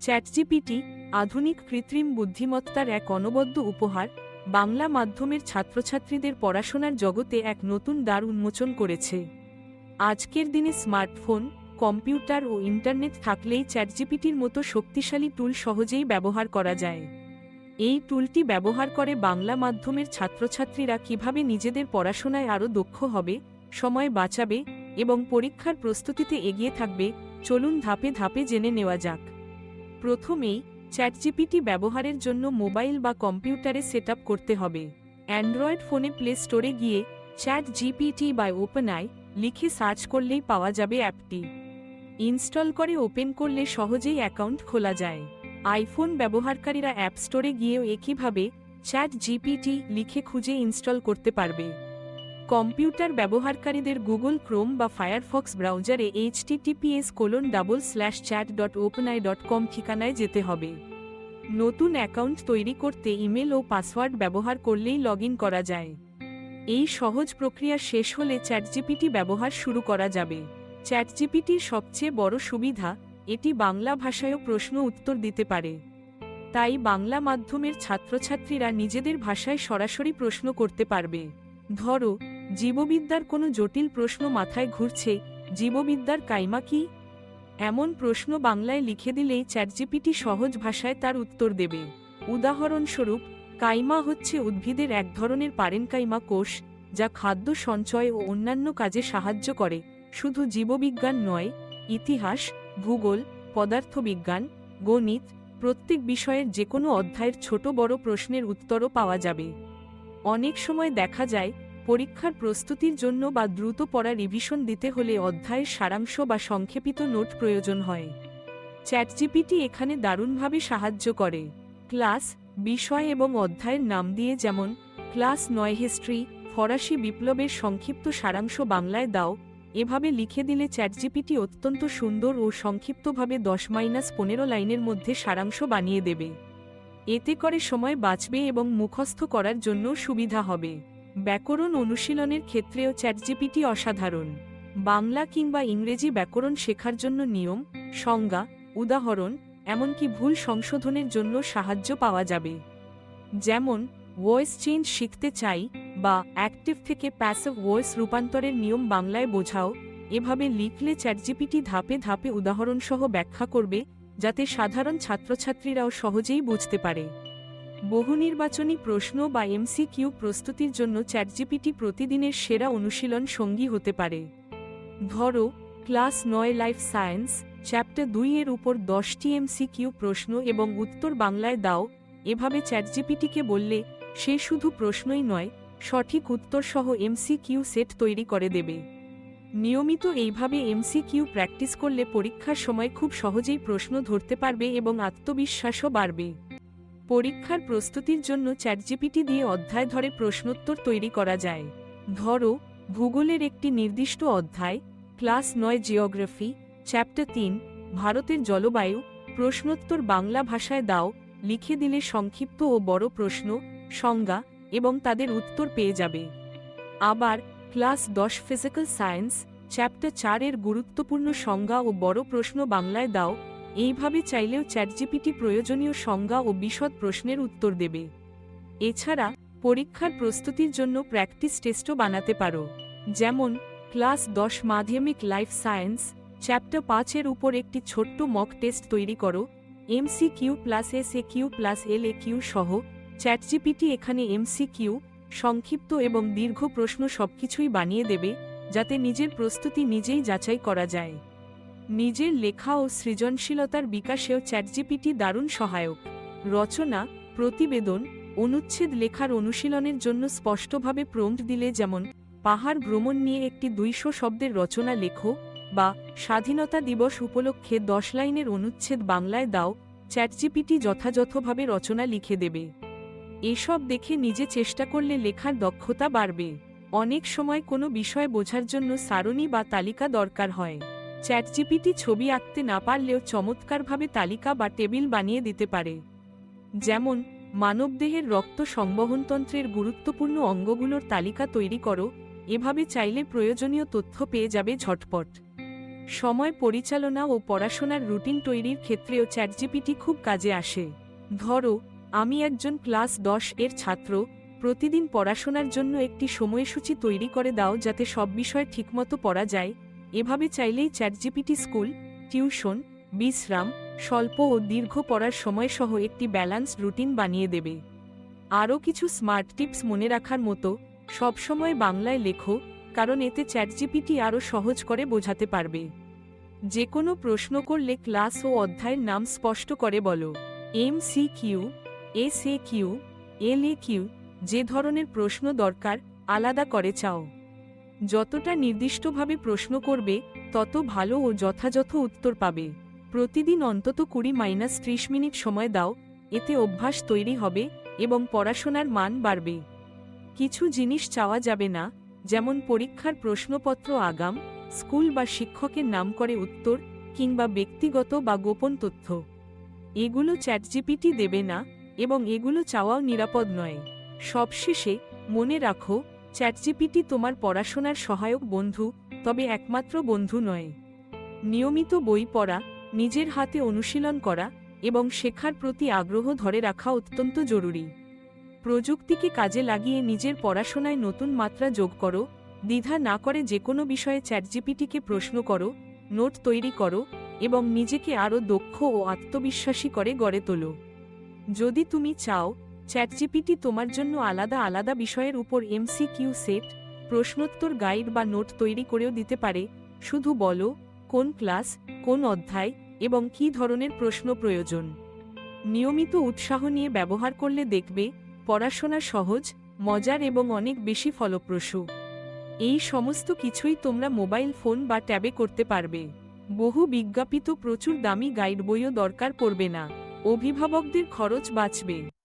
ChatGPT আধুনিক কৃত্রিম বুদ্ধিমত্তার এক অনবদ্য উপহার, বাংলা মাধ্যমের ছাত্রছাত্রীদের পড়াশোনার জগতে এক নতুন দ্বার উন্মোচন করেছে। আজকের দিনে স্মার্টফোন, কম্পিউটার ও ইন্টারনেট থাকলেই চ্যাটজিপিটির মতো শক্তিশালী টুল সহজেই ব্যবহার করা যায়। এই টুলটি ব্যবহার করে বাংলা মাধ্যমের ছাত্রছাত্রীরা কীভাবে নিজেদের পড়াশোনায় আরও দক্ষ হবে, সময় বাঁচাবে এবং পরীক্ষার প্রস্তুতিতে এগিয়ে থাকবে, চলুন ধাপে ধাপে জেনে নেওয়া যাক। প্রথমেই চ্যাটজিপিটি ব্যবহারের জন্য মোবাইল বা কম্পিউটারে সেট করতে হবে। অ্যান্ড্রয়েড ফোনে প্লে স্টোরে গিয়ে চ্যাট জিপিটি বা ওপেনআই লিখে সার্চ করলেই পাওয়া যাবে অ্যাপটি। ইনস্টল করে ওপেন করলে সহজেই অ্যাকাউন্ট খোলা যায়। আইফোন ব্যবহারকারীরা অ্যাপ স্টোরে গিয়েও একইভাবে চ্যাট জিপিটি লিখে খুঁজে ইনস্টল করতে পারবে। কম্পিউটার ব্যবহারকারীদের গুগল ক্রোম বা ফায়ারফক্স ব্রাউজারে HTTPS colon double slash chat dot OpenAI dot com ঠিকানায় যেতে হবে। নতুন অ্যাকাউন্ট তৈরি করতে ইমেল ও পাসওয়ার্ড ব্যবহার করলেই লগ করা যায়। এই সহজ প্রক্রিয়া শেষ হলে চ্যাটজিপিটি ব্যবহার শুরু করা যাবে। চ্যাটজিপিটির সবচেয়ে বড় সুবিধা, এটি বাংলা ভাষায়ও প্রশ্ন উত্তর দিতে পারে। তাই বাংলা মাধ্যমের ছাত্রছাত্রীরা নিজেদের ভাষায় সরাসরি প্রশ্ন করতে পারবে। ধরো জীববিদ্যার কোনো জটিল প্রশ্ন মাথায় ঘুরছে, জীববিদ্যার কাইমা কি? এমন প্রশ্ন বাংলায় লিখে দিলেই চ্যাটজিপিটি সহজ ভাষায় তার উত্তর দেবে। উদাহরণস্বরূপ, কাইমা হচ্ছে উদ্ভিদের এক ধরনের পারেনকাইমা কোষ, যা খাদ্য সঞ্চয় ও অন্যান্য কাজে সাহায্য করে, শুধু জীববিজ্ঞান নয়, ইতিহাস, ভূগোল, পদার্থবিজ্ঞান, গণিত, প্রত্যেক বিষয়ের যে কোনো অধ্যায়ের ছোট বড় প্রশ্নের উত্তরও পাওয়া যাবে। অনেক সময় দেখা যায় পরীক্ষার প্রস্তুতির জন্য বা দ্রুত পড়া রিভিশন দিতে হলে অধ্যায়ের সারাংশ বা সংক্ষেপিত নোট প্রয়োজন হয়। চ্যাটজিপিটি এখানে দারুণভাবে সাহায্য করে। ক্লাস, বিষয় এবং অধ্যায়ের নাম দিয়ে যেমন, ক্লাস নয় হিস্ট্রি, ফরাসি বিপ্লবের সংক্ষিপ্ত সারাংশ বাংলায় দাও। এভাবে লিখে দিলে চ্যাটজিপিটি অত্যন্ত সুন্দর ও সংক্ষিপ্তভাবে দশ মাইনাস পনেরো লাইনের মধ্যে সারাংশ বানিয়ে দেবে। এতে করে সময় বাঁচবে এবং মুখস্থ করার জন্য সুবিধা হবে। ব্যাকরণ অনুশীলনের ক্ষেত্রেও চ্যাটজিপিটি অসাধারণ। বাংলা কিংবা ইংরেজি ব্যাকরণ শেখার জন্য নিয়ম, সংজ্ঞা, উদাহরণ, এমনকি ভুল সংশোধনের জন্য সাহায্য পাওয়া যাবে। যেমন, ভয়েস চেঞ্জ শিখতে চাই বা অ্যাক্টিভ থেকে প্যাসিভ ভয়েস রূপান্তরের নিয়ম বাংলায় বোঝাও। এভাবে লিখলে চ্যাটজিপিটি ধাপে ধাপে উদাহরণসহ ব্যাখ্যা করবে, যাতে সাধারণ ছাত্রছাত্রীরাও সহজেই বুঝতে পারে। বহুনির্বাচনী প্রশ্ন বা এমসিকিউ প্রস্তুতির জন্য চ্যাটজিপিটি প্রতিদিনের সেরা অনুশীলন সঙ্গী হতে পারে। ধরো, ক্লাস নয় লাইফ সায়েন্স, চ্যাপ্টার দুই এর উপর দশটি এমসিকিউ প্রশ্ন এবং উত্তর বাংলায় দাও, এভাবে চ্যাটজিপিটিকে বললে সে শুধু প্রশ্নই নয়, সঠিক উত্তরসহ এমসিকিউ সেট তৈরি করে দেবে। নিয়মিত এইভাবে এমসিকিউ প্র্যাকটিস করলে পরীক্ষার সময় খুব সহজেই প্রশ্ন ধরতে পারবে এবং আত্মবিশ্বাসও বাড়বে। পরীক্ষার প্রস্তুতির জন্য চ্যাটজিপিটি দিয়ে অধ্যায় ধরে প্রশ্নোত্তর তৈরি করা যায়। ধরো, ভূগোলের একটি নির্দিষ্ট অধ্যায়, ক্লাস নয় জিওগ্রাফি, চ্যাপ্টার তিন, ভারতের জলবায়ু, প্রশ্নোত্তর বাংলা ভাষায় দাও, লিখে দিলে সংক্ষিপ্ত ও বড় প্রশ্ন, সংজ্ঞা এবং তাদের উত্তর পেয়ে যাবে। আবার, ক্লাস দশ ফিজিক্যাল সায়েন্স, চ্যাপ্টার চারের গুরুত্বপূর্ণ সংজ্ঞা ও বড় প্রশ্ন বাংলায় দাও এইভাবে চাইলেও চ্যাটজিপিটি প্রয়োজনীয় সংজ্ঞা ও বিশদ প্রশ্নের উত্তর দেবে। এছাড়া, পরীক্ষার প্রস্তুতির জন্য প্র্যাকটিস টেস্টও বানাতে পারো। যেমন, ক্লাস দশ মাধ্যমিক লাইফ সায়েন্স, চ্যাপ্টার পাঁচের উপর একটি ছোট্ট মক টেস্ট তৈরি করো M C Q plus S A Q plus L A Q সহ, চ্যাটজিপিটি এখানে এমসি কিউ সংক্ষিপ্ত এবং দীর্ঘ প্রশ্ন সবকিছুই বানিয়ে দেবে, যাতে নিজের প্রস্তুতি নিজেই যাচাই করা যায়। নিজের লেখা ও সৃজনশীলতার বিকাশেও চ্যাটজিপিটি দারুণ সহায়ক। রচনা, প্রতিবেদন, অনুচ্ছেদ লেখার অনুশীলনের জন্য স্পষ্টভাবে প্রম্পট দিলে যেমন, পাহাড় ভ্রমণ নিয়ে একটি দুইশো শব্দের রচনা লেখো, বা স্বাধীনতা দিবস উপলক্ষে দশ লাইনের অনুচ্ছেদ বাংলায় দাও, চ্যাটজিপিটি যথাযথভাবে রচনা লিখে দেবে। এসব দেখে নিজে চেষ্টা করলে লেখার দক্ষতা বাড়বে। অনেক সময় কোনো বিষয় বোঝার জন্য সারণী বা তালিকা দরকার হয়। চ্যাটজিপিটি ছবি আঁকতে না পারলেও চমৎকারভাবে তালিকা বা টেবিল বানিয়ে দিতে পারে। যেমন, মানবদেহের রক্ত সংবহনতন্ত্রের গুরুত্বপূর্ণ অঙ্গগুলোর তালিকা তৈরি করো, এভাবে চাইলে প্রয়োজনীয় তথ্য পেয়ে যাবে ঝটপট। সময় পরিচালনা ও পড়াশোনার রুটিন তৈরির ক্ষেত্রেও চ্যাটজিপিটি খুব কাজে আসে। ধরো, আমি একজন ক্লাস দশ এর ছাত্র, প্রতিদিন পড়াশোনার জন্য একটি সময়সূচি তৈরি করে দাও যাতে সব বিষয় ঠিকমতো পড়া যায় এভাবে চাইলেই চ্যাটজিপিটি স্কুল, টিউশন, বিশ্রাম, স্বল্প ও দীর্ঘ পড়ার সময়সহ একটি ব্যালান্স রুটিন বানিয়ে দেবে। আরও কিছু স্মার্ট টিপস মনে রাখার মতো, সবসময় বাংলায় লেখো, কারণ এতে চ্যাটজিপিটি আরও সহজ করে বোঝাতে পারবে। যে কোনো প্রশ্ন করলে ক্লাস ও অধ্যায়ের নাম স্পষ্ট করে বলো। M C Q S A Q L A Q যে ধরনের প্রশ্ন দরকার, আলাদা করে চাও। যতটা নির্দিষ্টভাবে প্রশ্ন করবে, তত ভালো ও যথাযথ উত্তর পাবে। প্রতিদিন অন্তত কুড়ি মাইনাস ত্রিশ মিনিট সময় দাও, এতে অভ্যাস তৈরি হবে এবং পড়াশোনার মান বাড়বে। কিছু জিনিস চাওয়া যাবে না, যেমন পরীক্ষার প্রশ্নপত্র আগাম, স্কুল বা শিক্ষকের নাম করে উত্তর, কিংবা ব্যক্তিগত বা গোপন তথ্য। এগুলো চ্যাটজিপিটি দেবে না, এবং এগুলো চাওয়াও নিরাপদ নয়। সবশেষে, মনে রাখো চ্যাটজিপিটি তোমার পড়াশোনার সহায়ক বন্ধু, তবে একমাত্র বন্ধু নয়। নিয়মিত বই পড়া, নিজের হাতে অনুশীলন করা এবং শেখার প্রতি আগ্রহ ধরে রাখা অত্যন্ত জরুরি। প্রযুক্তিকে কাজে লাগিয়ে নিজের পড়াশোনায় নতুন মাত্রা যোগ করো, দ্বিধা না করে যে কোনো বিষয়ে চ্যাটজিপিটিকে প্রশ্ন করো, নোট তৈরি করো এবং নিজেকে আরও দক্ষ ও আত্মবিশ্বাসী করে গড়ে তোলো। যদি তুমি চাও চ্যাটজিপিটি তোমার জন্য আলাদা আলাদা বিষয়ের উপর এমসিকিউ সেট, প্রশ্নোত্তর গাইড বা নোট তৈরি করেও দিতে পারে, শুধু বলো, কোন ক্লাস, কোন অধ্যায়, এবং কী ধরনের প্রশ্ন প্রয়োজন। নিয়মিত উৎসাহ নিয়ে ব্যবহার করলে দেখবে, পড়াশোনা সহজ, মজার এবং অনেক বেশি ফলপ্রসূ। এই সমস্ত কিছুই তোমরা মোবাইল ফোন বা ট্যাবে করতে পারবে। বহু বিজ্ঞাপিত প্রচুর দামি গাইড বইও দরকার পড়বে না। অভিভাবকদের খরচ বাঁচবে।